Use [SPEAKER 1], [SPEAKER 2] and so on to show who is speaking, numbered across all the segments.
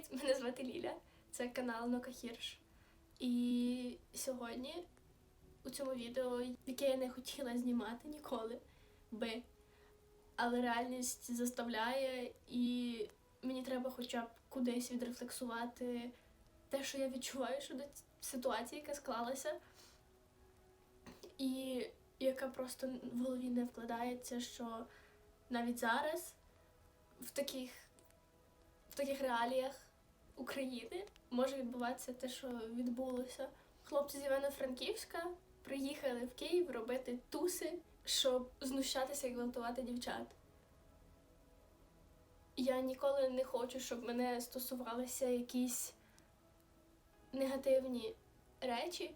[SPEAKER 1] Привіт, мене звати Ліля. Це канал Нока Хірш. І сьогодні у цьому відео, яке я не хотіла знімати ніколи би, але реальність заставляє, і мені треба хоча б кудись відрефлексувати те, що я відчуваю щодо ситуації, яка склалася, і яка просто в голові не вкладається, що навіть зараз в таких в таких реаліях України може відбуватися те, що відбулося. Хлопці з Івано-Франківська приїхали в Київ робити туси, щоб знущатися і гвалтувати дівчат. Я ніколи не хочу, щоб мене стосувалися якісь негативні речі,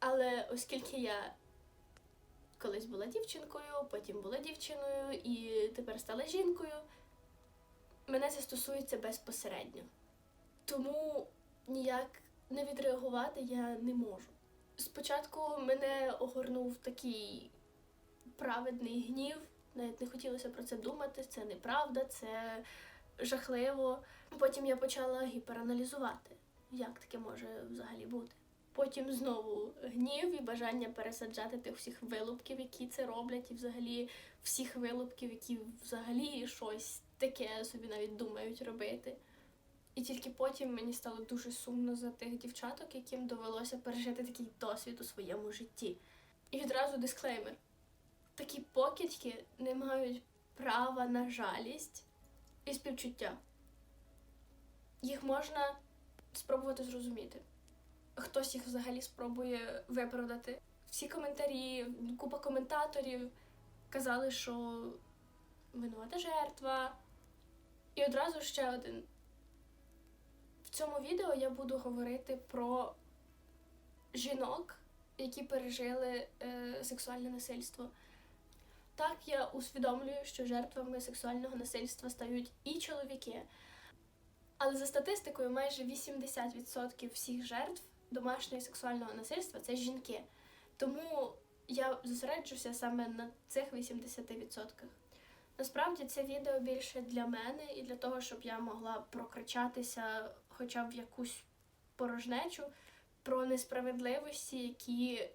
[SPEAKER 1] але оскільки я колись була дівчинкою, потім була дівчиною і тепер стала жінкою, мене це стосується безпосередньо. Тому ніяк не відреагувати я не можу. Спочатку мене огорнув такий праведний гнів, навіть не хотілося про це думати, це неправда, це жахливо. Потім я почала гіпераналізувати, як таке може взагалі бути. Потім знову гнів і бажання пересаджати тих всіх вилупків, які це роблять, і взагалі всіх вилупків, які взагалі щось таке собі навіть думають робити. І тільки потім мені стало дуже сумно за тих дівчаток, яким довелося пережити такий досвід у своєму житті. І відразу дисклеймер: такі покидьки не мають права на жалість і співчуття. Їх можна спробувати зрозуміти. Хтось їх взагалі спробує виправдати. Всі коментарі, купа коментаторів казали, що винувата жертва. І одразу ще один. Цьому відео я буду говорити про жінок, які пережили е, сексуальне насильство. Так, я усвідомлюю, що жертвами сексуального насильства стають і чоловіки. Але за статистикою, майже 80% всіх жертв домашнього сексуального насильства це жінки. Тому я зосереджуся саме на цих 80%. Насправді це відео більше для мене і для того, щоб я могла прокричатися хоча б якусь порожнечу про несправедливості, які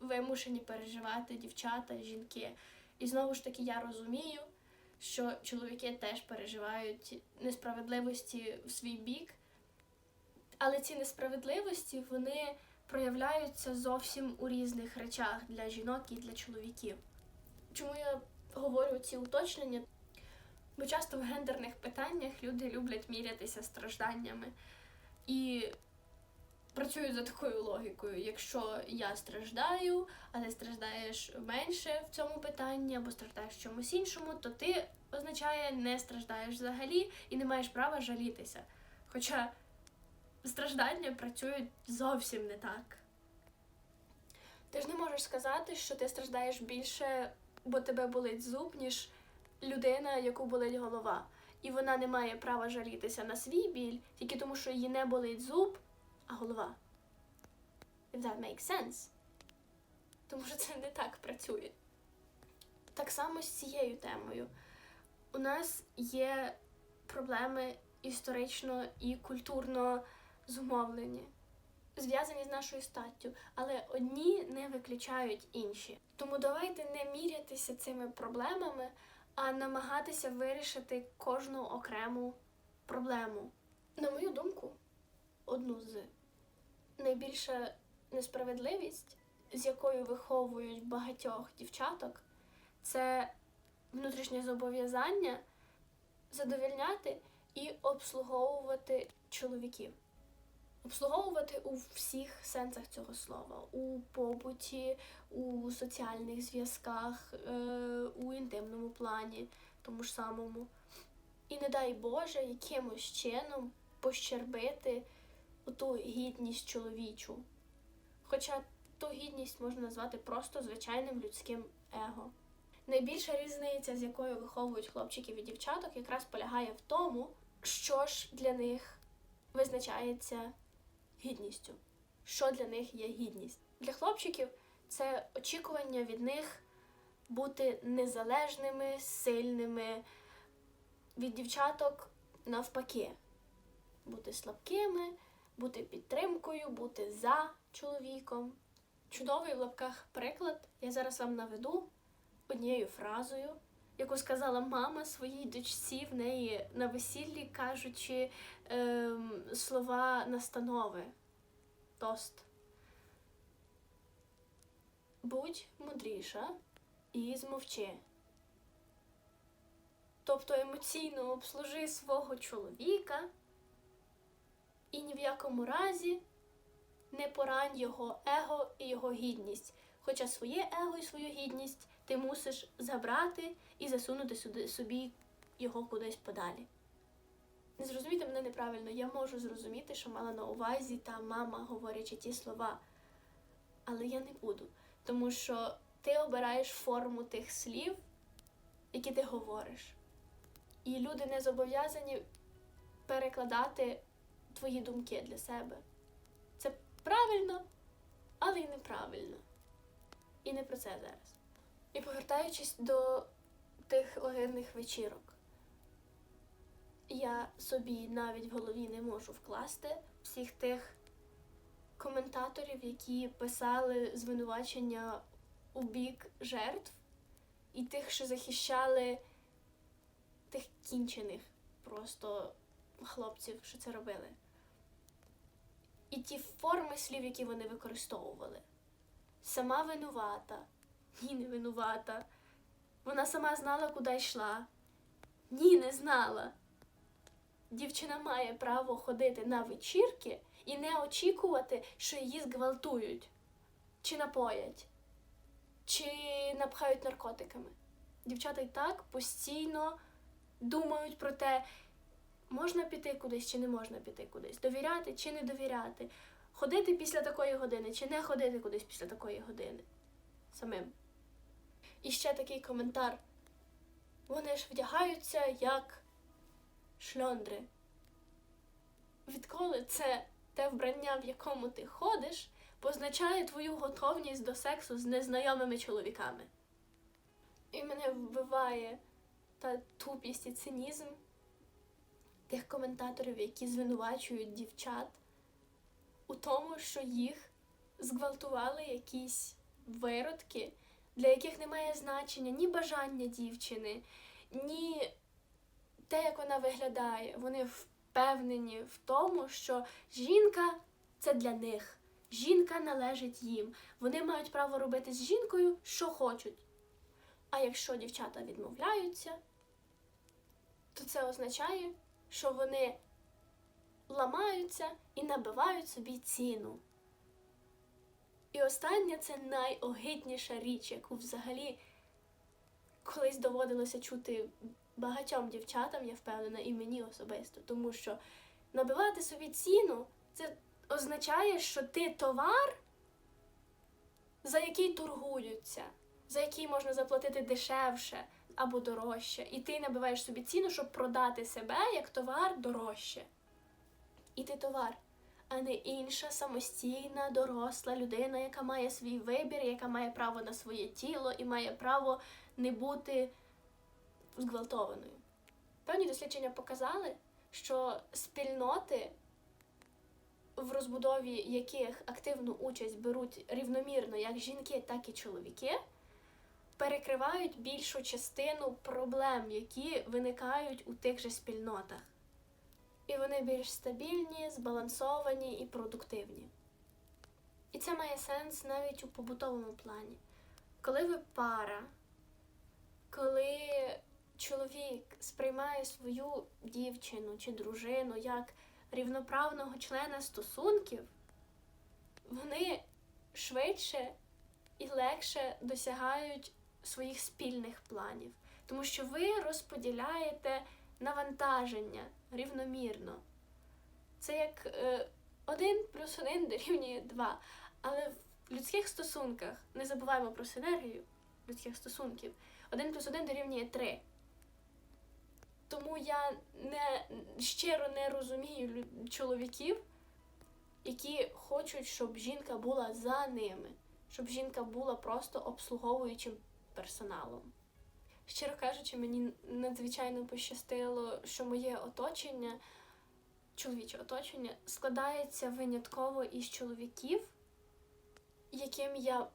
[SPEAKER 1] вимушені переживати дівчата, жінки. І знову ж таки я розумію, що чоловіки теж переживають несправедливості в свій бік, але ці несправедливості вони проявляються зовсім у різних речах для жінок і для чоловіків. Чому я говорю ці уточнення? Бо часто в гендерних питаннях люди люблять мірятися стражданнями і працюють за такою логікою. Якщо я страждаю, а ти страждаєш менше в цьому питанні або страждаєш в чомусь іншому, то ти означає не страждаєш взагалі і не маєш права жалітися. Хоча страждання працюють зовсім не так. Ти ж не можеш сказати, що ти страждаєш більше, бо тебе болить зуб, ніж людина, яку болить голова. І вона не має права жалітися на свій біль, тільки тому, що її не болить зуб, а голова. If that makes sense. Тому що це не так працює. Так само з цією темою. У нас є проблеми історично і культурно зумовлені, зв'язані з нашою статтю, але одні не виключають інші. Тому давайте не мірятися цими проблемами, а намагатися вирішити кожну окрему проблему. На мою думку, одну з найбільша несправедливість, з якою виховують багатьох дівчаток, це внутрішнє зобов'язання задовільняти і обслуговувати чоловіків. Обслуговувати у всіх сенсах цього слова, у побуті, у соціальних зв'язках, е, у інтимному плані, тому ж самому. І не дай Боже якимось чином пощербити ту гідність чоловічу. Хоча ту гідність можна назвати просто звичайним людським его. Найбільша різниця, з якою виховують хлопчиків і дівчаток, якраз полягає в тому, що ж для них визначається гідністю. Що для них є гідність? Для хлопчиків це очікування від них бути незалежними, сильними, від дівчаток навпаки. бути слабкими, бути підтримкою, бути за чоловіком. Чудовий в лапках приклад я зараз вам наведу однією фразою, яку сказала мама своїй дочці в неї на весіллі, кажучи ем, слова настанови. Тост. Будь мудріша і змовчи. Тобто емоційно обслужи свого чоловіка і ні в якому разі не порань його его і його гідність. Хоча своє его і свою гідність ти мусиш забрати і засунути сюди собі його кудись подалі. Не зрозумійте мене неправильно, я можу зрозуміти, що мала на увазі та мама, говорячи ті слова. Але я не буду, тому що ти обираєш форму тих слів, які ти говориш. І люди не зобов'язані перекладати твої думки для себе. Це правильно, але й неправильно. І не про це зараз. І повертаючись до тих огидних вечірок, я собі навіть в голові не можу вкласти всіх тих коментаторів, які писали звинувачення у бік жертв, і тих, що захищали тих кінчених просто хлопців, що це робили. І ті форми слів, які вони використовували. Сама винувата, ні, не винувата. Вона сама знала, куди йшла. Ні, не знала. Дівчина має право ходити на вечірки і не очікувати, що її зґвалтують, чи напоять, чи напхають наркотиками. Дівчата й так постійно думають про те, можна піти кудись чи не можна піти кудись, довіряти чи не довіряти, ходити після такої години чи не ходити кудись після такої години. Самим. І ще такий коментар. Вони ж вдягаються як шльондри. Відколи це те вбрання, в якому ти ходиш, позначає твою готовність до сексу з незнайомими чоловіками. І мене вбиває та тупість і цинізм тих коментаторів, які звинувачують дівчат у тому, що їх зґвалтували якісь виродки, для яких немає значення ні бажання дівчини, ні те, як вона виглядає. Вони впевнені в тому, що жінка це для них. Жінка належить їм. Вони мають право робити з жінкою, що хочуть. А якщо дівчата відмовляються, то це означає, що вони ламаються і набивають собі ціну. І останнє це найогидніша річ, яку взагалі колись доводилося чути багатьом дівчатам, я впевнена, і мені особисто. Тому що набивати собі ціну це означає, що ти товар, за який торгуються, за який можна заплатити дешевше або дорожче. І ти набиваєш собі ціну, щоб продати себе як товар дорожче. І ти товар, а не інша самостійна, доросла людина, яка має свій вибір, яка має право на своє тіло і має право не бути зґвалтованою. Певні дослідження показали, що спільноти, в розбудові яких активну участь беруть рівномірно як жінки, так і чоловіки, перекривають більшу частину проблем, які виникають у тих же спільнотах. І вони більш стабільні, збалансовані і продуктивні. І це має сенс навіть у побутовому плані. Коли ви пара, коли чоловік сприймає свою дівчину чи дружину як рівноправного члена стосунків, вони швидше і легше досягають своїх спільних планів, тому що ви розподіляєте навантаження рівномірно. Це як е, один плюс один дорівнює два. Але в людських стосунках не забуваємо про синергію людських стосунків. Один плюс один дорівнює три. Тому я не щиро не розумію чоловіків, які хочуть, щоб жінка була за ними, щоб жінка була просто обслуговуючим персоналом. Щиро кажучи, мені надзвичайно пощастило, що моє оточення чоловіче оточення складається винятково із чоловіків, яким я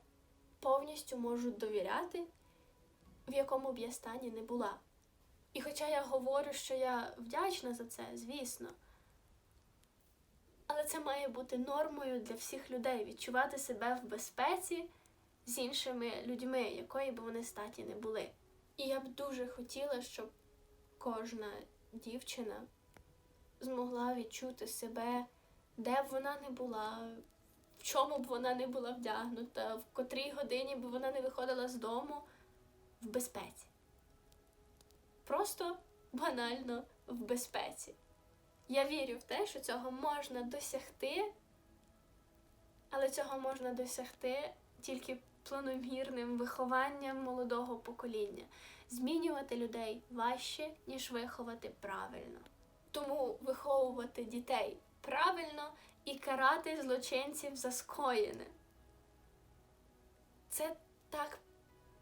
[SPEAKER 1] повністю можу довіряти, в якому б я стані не була. І хоча я говорю, що я вдячна за це, звісно, але це має бути нормою для всіх людей відчувати себе в безпеці з іншими людьми, якої б вони статі не були. І я б дуже хотіла, щоб кожна дівчина змогла відчути себе, де б вона не була, в чому б вона не була вдягнута, в котрій годині б вона не виходила з дому в безпеці. Просто банально в безпеці. Я вірю в те, що цього можна досягти, але цього можна досягти тільки планомірним вихованням молодого покоління. Змінювати людей важче, ніж виховати правильно. Тому виховувати дітей правильно і карати злочинців за скоєне. Це так,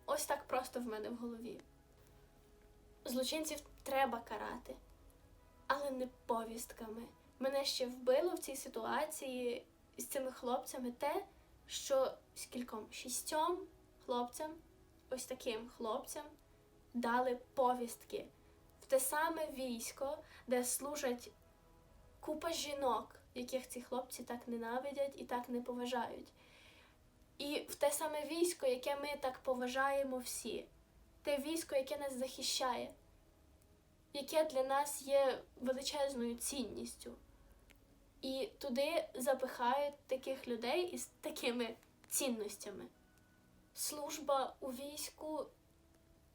[SPEAKER 1] ось так просто в мене в голові. Злочинців треба карати, але не повістками. Мене ще вбило в цій ситуації з цими хлопцями те, що скільком шістьом хлопцям, ось таким хлопцям, дали повістки в те саме військо, де служать купа жінок, яких ці хлопці так ненавидять і так не поважають. І в те саме військо, яке ми так поважаємо всі, те військо, яке нас захищає, яке для нас є величезною цінністю. І туди запихають таких людей із такими цінностями. Служба у війську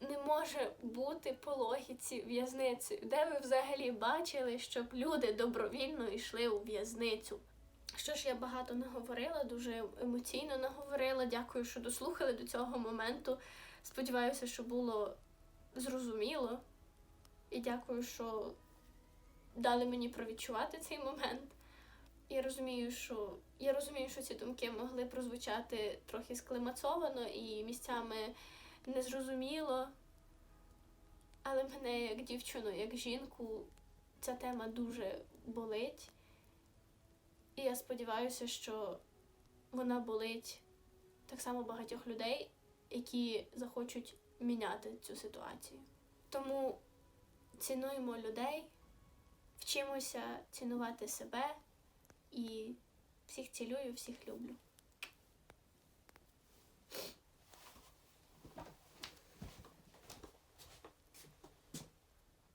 [SPEAKER 1] не може бути по логіці в'язницею. Де ви взагалі бачили, щоб люди добровільно йшли у в'язницю? Що ж, я багато наговорила, дуже емоційно наговорила. Дякую, що дослухали до цього моменту. Сподіваюся, що було зрозуміло. І дякую, що дали мені провідчувати цей момент. Я розумію, що я розумію, що ці думки могли прозвучати трохи склимацовано і місцями незрозуміло. Але мене як дівчину, як жінку, ця тема дуже болить. І я сподіваюся, що вона болить так само багатьох людей, які захочуть міняти цю ситуацію. Тому цінуємо людей, вчимося цінувати себе і всіх цілюю, всіх люблю.